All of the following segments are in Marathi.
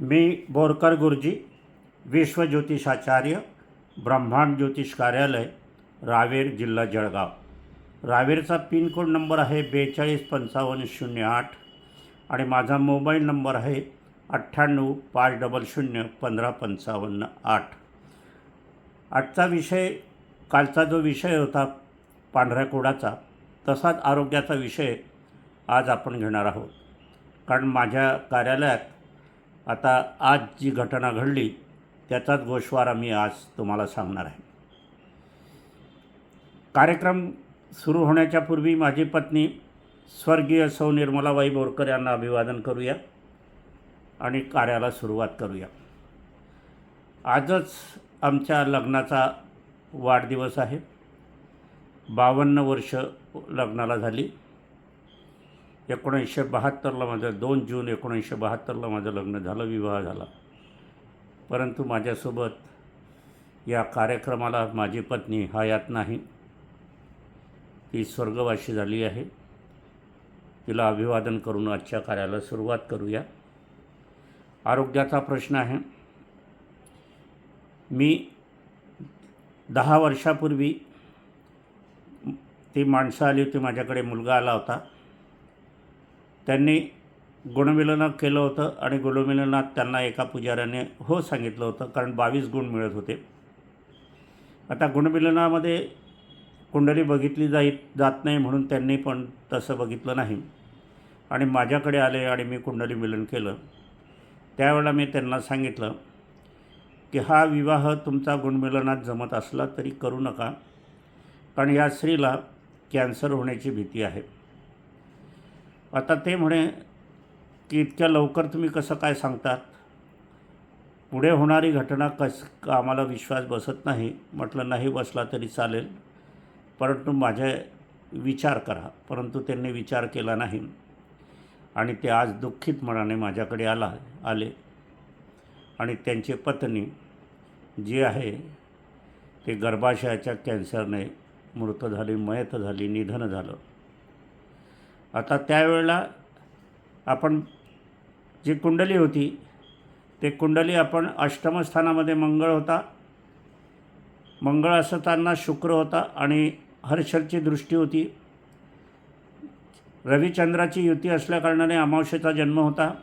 मी बोरकर गुरुजी विश्वज्योतिषाचार्य ब्रह्मांड ज्योतिष कार्यालय रावेर जिल्हा जळगाव. रावेरचा पिनकोड नंबर आहे बेचाळीस पंचावन्न शून्य आठ आणि माझा मोबाईल नंबर आहे अठ्ठ्याण्णव पाच डबल शून्य पंधरा पंचावन्न आठ. आजचा विषय कालचा जो विषय होता पांढऱ्या कोडाचा तसाच आरोग्याचा विषय आज आपण घेणार आहोत. कारण माझ्या कार्यालयात आता आज जी घटना घडली त्याचाच गोषवारा मी आज तुम्हाला सांगणार आहे. कार्यक्रम सुरू होण्याच्या पूर्वी माझी पत्नी स्वर्गीय सौ निर्मलाबाई बोरकर यांना अभिवादन करूया आणि कार्याला सुरुवात करूया. आजच आमच्या लग्नाचा वाढदिवस आहे. बावन्न वर्ष लग्नाला झाली. एकोणीसशे बहात्तरला माझं दोन जून एकोणीसशे बहात्तरला माझं लग्न झालं विवाह झाला. परंतु माझ्यासोबत या कार्यक्रमाला माझी पत्नी हयात नाही. ती स्वर्गवासी झाली आहे. तिला अभिवादन करून आजच्या कार्याला सुरुवात करूया. आरोग्याचा प्रश्न आहे. मी दहा वर्षापूर्वी ती माणसं आली होती माझ्याकडे मुलगा आला होता. त्यांनी गुणमिलन केलं होतं आणि गुणमिलनात त्यांना एका पुजाऱ्याने हो सांगितलं होतं कारण बावीस गुण मिळत होते. आता गुणमिलनामध्ये कुंडली बघितली जाई जात नाही म्हणून त्यांनी पण तसं बघितलं नाही. आणि माझ्याकडे आले आणि मी कुंडली मिलन केलं. त्यावेळेला मी त्यांना सांगितलं की हा विवाह तुमचा गुणमिलनात जमत असला तरी करू नका कारण या स्त्रीला कॅन्सर होण्याची भीती आहे. आता ते म्हणे की इतक्या लवकर तुम्ही कसं काय सांगतात? पुढे होणारी घटना कस आम्हाला विश्वास बसत नाही. म्हटलं नाही बसला तरी चालेल. परंतु माझे विचार करा. परंतु त्यांनी विचार केला नाही. आणि ते आज दुःखित मनाने माझ्याकडे आला आले. आणि त्यांची पत्नी जी आहे ते गर्भाशयाच्या कॅन्सरने मृत झाली मयत झाली निधन झालं. आता त्यावेळेला आपण जी कुंडली होती ते कुंडली आपण अष्टमस्थानामध्ये मंगळ होता. मंगळ असताना शुक्र होता आणि हर्षलची दृष्टी होती. रविचंद्राची युती असल्याकारणाने अमावशेचा जन्म होता.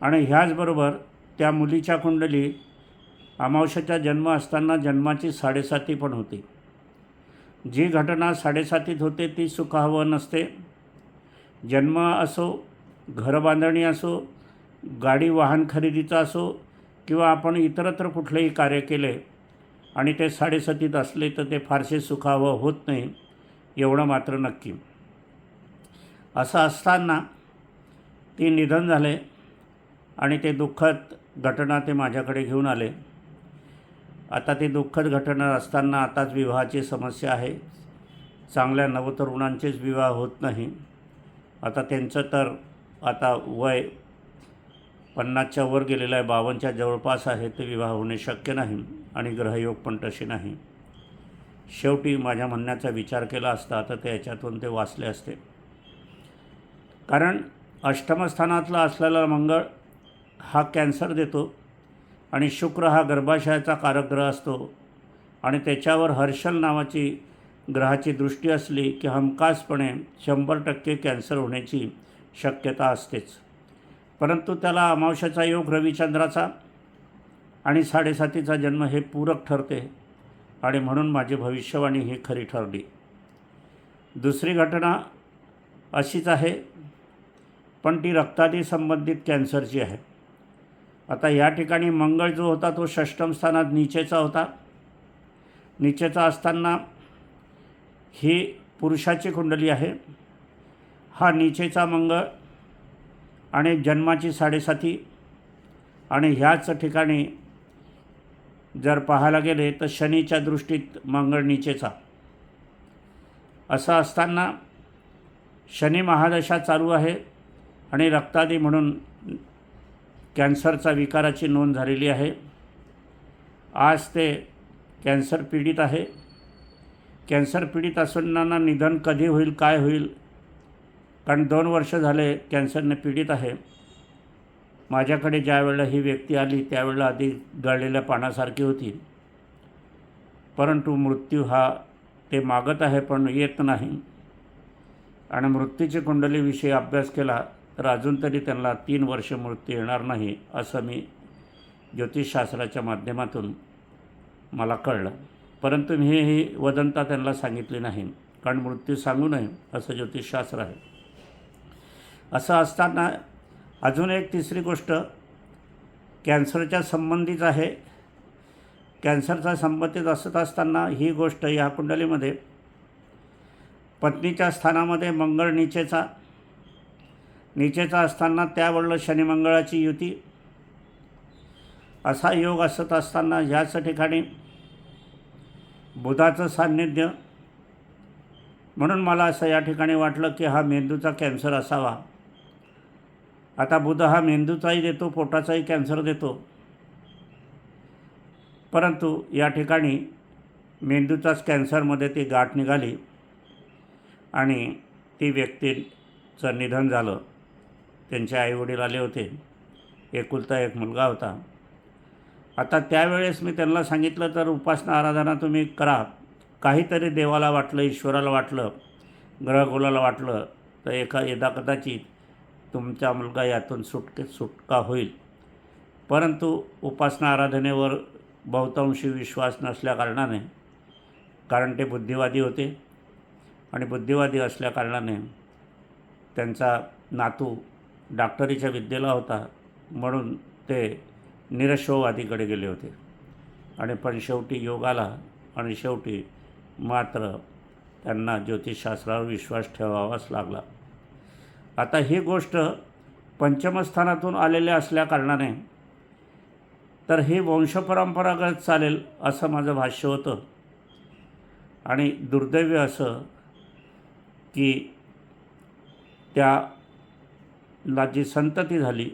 आणि ह्याचबरोबर त्या मुलीच्या कुंडली अमावशेचा जन्म असताना जन्माची साडेसाती पण होती. जी घटना साडेसातीत होते ती सुखावह नसते. जन्म असो घरबांधणी असो गाडी वाहन खरेदीचा असो किंवा आपण इतरत्र कुठलेही कार्य केले आणि ते साडेसतीत असले तर ते फारसे सुखावं होत नाही एवढं मात्र नक्की. असं असताना ती निधन झाले आणि ते दुःखद घटना ते माझ्याकडे घेऊन आले. आता ते दुःखद घटना असताना आताच विवाहाची समस्या आहे. चांगल्या नवतरुणांचेच विवाह होत नाही. आता त्यांचं तर आता वय पन्नासच्या वर गेलेलं आहे बावनच्या जवळपास आहे ते विवाह होणे शक्य नाही आणि ग्रहयोग पण तसे नाही. शेवटी माझ्या म्हणण्याचा विचार केला असता तर ते याच्यातून ते वाचले असते. कारण अष्टमस्थानातला असलेला मंगळ हा कॅन्सर देतो आणि शुक्र हा गर्भाशयाचा कारकग्रह असतो आणि त्याच्यावर हर्षल नावाची ग्रहाची दृष्टी असली की हमखासपणे शंभर टक्के कॅन्सर होण्याची शक्यता असतेच. परंतु त्याला अमावश्याचा योग रविचंद्राचा आणि साडेसातीचा जन्म हे पूरक ठरते आणि म्हणून माझी भविष्यवाणी ही खरी ठरली. दुसरी घटना अशीच आहे पण ती रक्तादी संबंधित कॅन्सरची आहे. आता या ठिकाणी मंगळ जो होता तो षष्टम स्थानात नीचेचा होता. नीचेचा असताना ही पुरुषाची कुंडली आहे. हा नीचेचा मंगळ आणि जन्माची साडेसाती. आणि ह्याच ठिकाणी जर पाहायला गेले तर शनीच्या दृष्टीत मंगळ नीचेचा. असं असताना शनी महादशा चालू आहे आणि रक्तादी म्हणून कॅन्सरचा विकाराची नोंद झालेली आहे. आज ते कॅन्सर पीडित आहे. कॅन्सर पीडित असणाऱ्यांना निधन कधी होईल काय होईल? कारण दोन वर्ष झाले कॅन्सरने पीडित आहे. माझ्याकडे ज्या वेळेला ही व्यक्ती आली त्यावेळेला आधी गळलेल्या पानासारखी होती. परंतु मृत्यू हा ते मागत आहे पण येत नाही. आणि मृत्यूची कुंडलीविषयी अभ्यास केला तर अजून तरी त्यांना तीन वर्ष मृत्यू येणार नाही असं मी ज्योतिषशास्त्राच्या माध्यमातून मला कळलं. परंतु मी ही वदंता त्यांना सांगितली नाही. कारण मृत्यू सांगू नये असं ज्योतिषशास्त्र आहे. असं असताना अजून एक तिसरी गोष्ट कॅन्सरच्या संबंधित आहे. कॅन्सरचा संबंधित असत असताना ही गोष्ट या कुंडलीमध्ये पत्नीच्या स्थानामध्ये मंगळ निचेचा निचेचा असताना त्यावरलं शनिमंगळाची युती. असा योग असत असताना ह्याच ठिकाणी बुधाचं सान्निध्य. म्हणून मला असं या ठिकाणी वाटलं की हा मेंदूचा कॅन्सर असावा. आता बुध हा मेंदूचाही देतो पोटाचाही कॅन्सर देतो. परंतु या ठिकाणी मेंदूचाच कॅन्सरमध्ये ती गाठ निघाली आणि ती व्यक्तीचं निधन झालं. त्यांचे आईवडील आले होते. एकुलता एक मुलगा होता. आता त्यावेळेस मी त्यांना सांगितलं तर उपासना आराधना तुम्ही करा. काहीतरी देवाला वाटलं ईश्वराला वाटलं ग्रहकुलाला वाटलं तर एका यदा कदाचित तुमचा मुलगा यातून सुटके सुटका होईल. परंतु उपासना आराधनेवर बहुतांशी विश्वास नसल्याकारणाने कारण ते बुद्धिवादी होते आणि बुद्धिवादी असल्याकारणाने त्यांचा नातू डॉक्टरीच्या विद्येला होता म्हणून ते निरशोवादीकडे गेले होते. आणि पण शेवटी योग आला आणि शेवटी मात्र त्यांना ज्योतिषशास्त्रावर विश्वास ठेवावाच लागला. आता ही गोष्ट पंचमस्थानातून आलेल्या असल्याकारणाने तर ही वंशपरंपरागत चालेल असं माझं भाष्य होतं. आणि दुर्दैवी असं की त्याला जी संतती झाली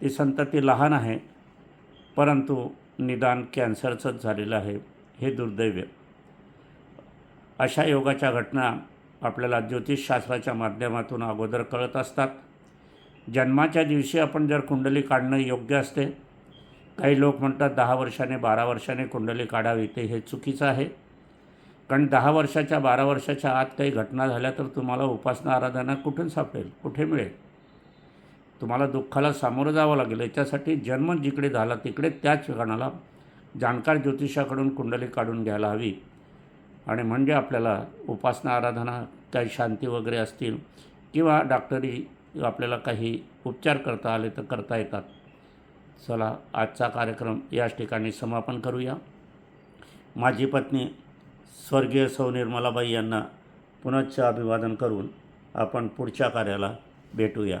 ती संतती लहान आहे परंतु निदान कॅन्सरचंच झालेलं आहे हे दुर्दैव. अशा योगाच्या घटना आपल्याला ज्योतिषशास्त्राच्या माध्यमातून अगोदर कळत असतात. जन्माच्या दिवशी आपण जर कुंडली काढणं योग्य असते काही लोक म्हणतात दहा वर्षाने बारा वर्षाने कुंडली काढावी ते हे चुकीचं आहे. कारण दहा वर्षाच्या बारा वर्षाच्या आत काही घटना झाल्या तर तुम्हाला उपासना आराधना कुठून सापडेल? कुठे मिळेल? तुम्हाला दुःखाला सामोरं जावं लागेल. याच्यासाठी जन्म जिकडे झाला तिकडे त्याच ठिकाणाला जाणकार ज्योतिषाकडून कुंडली काढून घ्यायला हवी. आणि म्हणजे आपल्याला उपासना आराधना काही शांती वगैरे असतील किंवा डॉक्टरी आपल्याला काही उपचार करता आले तर करता येतात. चला आजचा कार्यक्रम याच ठिकाणी समापन करूया. माझी पत्नी स्वर्गीय सौ निर्मलाबाई यांना पुनश्च अभिवादन करून आपण पुढच्या कार्याला भेटूया.